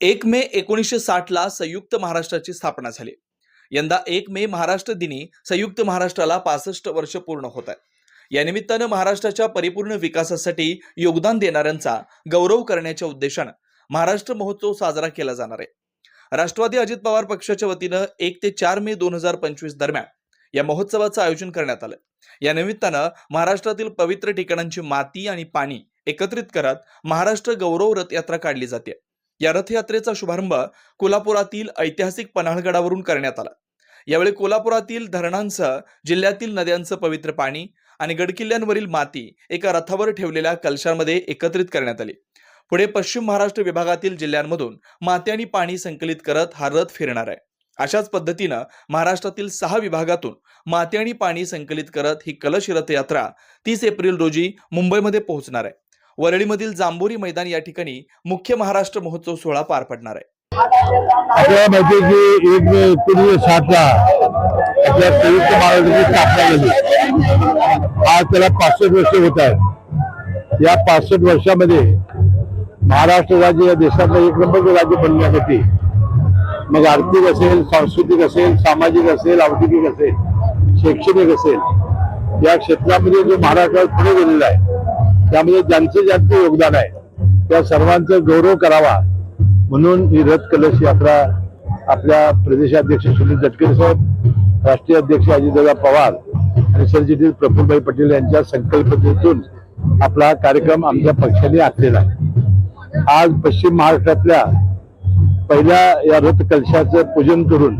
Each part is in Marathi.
एक मे एकोणीसशे साठला संयुक्त महाराष्ट्राची स्थापना झाली. यंदा एक मे महाराष्ट्र दिनी संयुक्त महाराष्ट्राला पासष्ट वर्ष पूर्ण होत आहे या निमित्तानं महाराष्ट्राच्या परिपूर्ण विकासासाठी योगदान देणाऱ्यांचा गौरव करण्याच्या उद्देशानं महाराष्ट्र महोत्सव साजरा केला जाणार आहे. राष्ट्रवादी अजित पवार पक्षाच्या वतीनं एक ते चार मे दोन हजार पंचवीस दरम्यान या महोत्सवाचं आयोजन करण्यात आलं. या निमित्तानं महाराष्ट्रातील पवित्र ठिकाणांची माती आणि पाणी एकत्रित करत महाराष्ट्र गौरव रथ यात्रा काढली जाते. या रथयात्रेचा शुभारंभ कोल्हापुरातील ऐतिहासिक पन्हाळगडावरून करण्यात आला. यावेळी कोल्हापुरातील धरणांसह जिल्ह्यातील नद्यांचं पवित्र पाणी आणि गडकिल्ल्यांवरील माती एका रथावर ठेवलेल्या कलशांमध्ये एकत्रित करण्यात आली. पुढे पश्चिम महाराष्ट्र विभागातील जिल्ह्यांमधून माती आणि पाणी संकलित करत हा रथ फिरणार आहे. अशाच पद्धतीनं महाराष्ट्रातील सहा विभागातून माती आणि पाणी संकलित करत ही कलश रथयात्रा तीस एप्रिल रोजी मुंबईमध्ये पोहोचणार आहे. वरळीमधील जांभोरी मैदान या ठिकाणी मुख्य महाराष्ट्र महोत्सव सोहळा पार पडणार आहे. आपल्याला माहिती की एक पूर्वी एकोणीसशे आपल्या संयुक्त महाराष्ट्राची स्थापना झाली. आज त्याला पासष्ट वर्ष होत आहे या पासष्ट वर्षामध्ये महाराष्ट्र राज्य या देशातलं एक नंबर राज्य बनण्यासाठी मग आर्थिक असेल सांस्कृतिक असेल सामाजिक असेल औद्योगिक असेल शैक्षणिक असेल या क्षेत्रामध्ये जो महाराष्ट्रात पुढे गेलेला आहे त्यामध्ये ज्यांचं ज्यांचं योगदान आहे त्या सर्वांचा गौरव करावा म्हणून ही रथ कलश यात्रा आपल्या प्रदेशाध्यक्ष सुनील तटकरे साहेब राष्ट्रीय अध्यक्ष अजितदादा पवार आणि सरचिटणीस प्रफुल्लभाई पटेल यांच्या संकल्पनेतून आपला कार्यक्रम आमच्या पक्षाने आखलेला आहे. आज पश्चिम महाराष्ट्रातल्या पहिल्या या रथ कलशाचं पूजन करून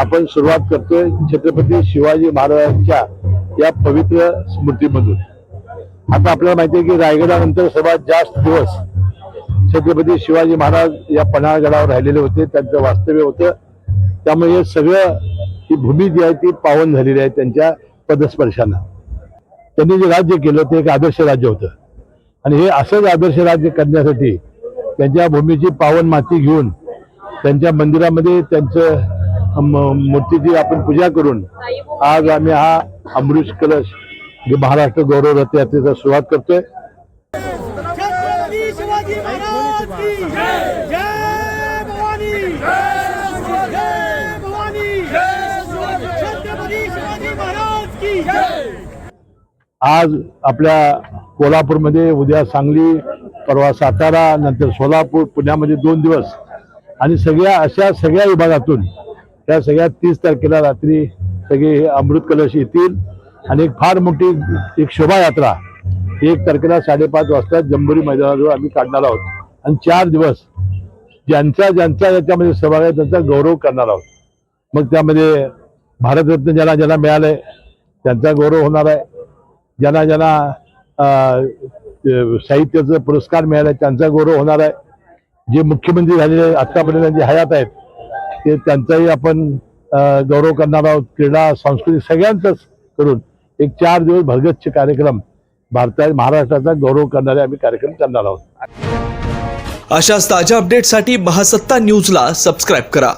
आपण सुरुवात करतोय छत्रपती शिवाजी महाराजांच्या या पवित्र स्मृतीमधून. आता आपल्याला माहिती आहे की रायगडानंतर सर्वात जास्त दिवस छत्रपती शिवाजी महाराज या पन्हाळगडावर राहिलेले होते त्यांचं वास्तव्य होतं. त्यामुळे हे सगळं ही भूमी जी आहे ती पावन झालेली आहे त्यांच्या पदस्पर्शानं. त्यांनी जे राज्य केलं ते एक आदर्श राज्य होतं. आणि हे असंच आदर्श राज्य करण्यासाठी त्यांच्या भूमीची पावन माती घेऊन त्यांच्या मंदिरामध्ये त्यांचं म- मूर्तीची आपण पूजा करून आज आम्ही हा अमृत कलश जे महाराष्ट्र गौरव रथ यात्रेचा सुरुवात करतोय. आज आपल्या कोल्हापूरमध्ये उद्या सांगली परवा सातारा नंतर सोलापूर पुण्यामध्ये दोन दिवस. आणि सगळ्या अशा सगळ्या विभागातून त्या सगळ्या तीस तारखेला रात्री सगळे अमृत कलश येतील. आणि एक फार मोठी एक शोभायात्रा. एक तारखेला साडेपाच वाजता जंबुरी मैदानाजवळ आम्ही काढणार आहोत. आणि चार दिवस ज्यांचा ज्यांचा याच्यामध्ये सहभाग आहे त्यांचा गौरव करणार आहोत. मग त्यामध्ये भारतरत्न ज्यांना ज्यांना मिळालंय त्यांचा गौरव होणार आहे. ज्यांना ज्यांना साहित्याचं साहित्याचा पुरस्कार मिळाला त्यांचा गौरव होणार आहे. जे मुख्यमंत्री झालेले आत्तापर्यंत जे हयात आहेत ते त्यांचाही आपण गौरव करणार आहोत. क्रीडा सांस्कृतिक सगळ्यांचाच करून एक चार दिवस भरगच्छ कार्यक्रम भारताच्या महाराष्ट्राचा गौरव करणारे आम्ही कार्यक्रम करणार आहोत. अशाच ताज्या अपडेटसाठी महासत्ता न्यूजला सबस्क्राईब करा.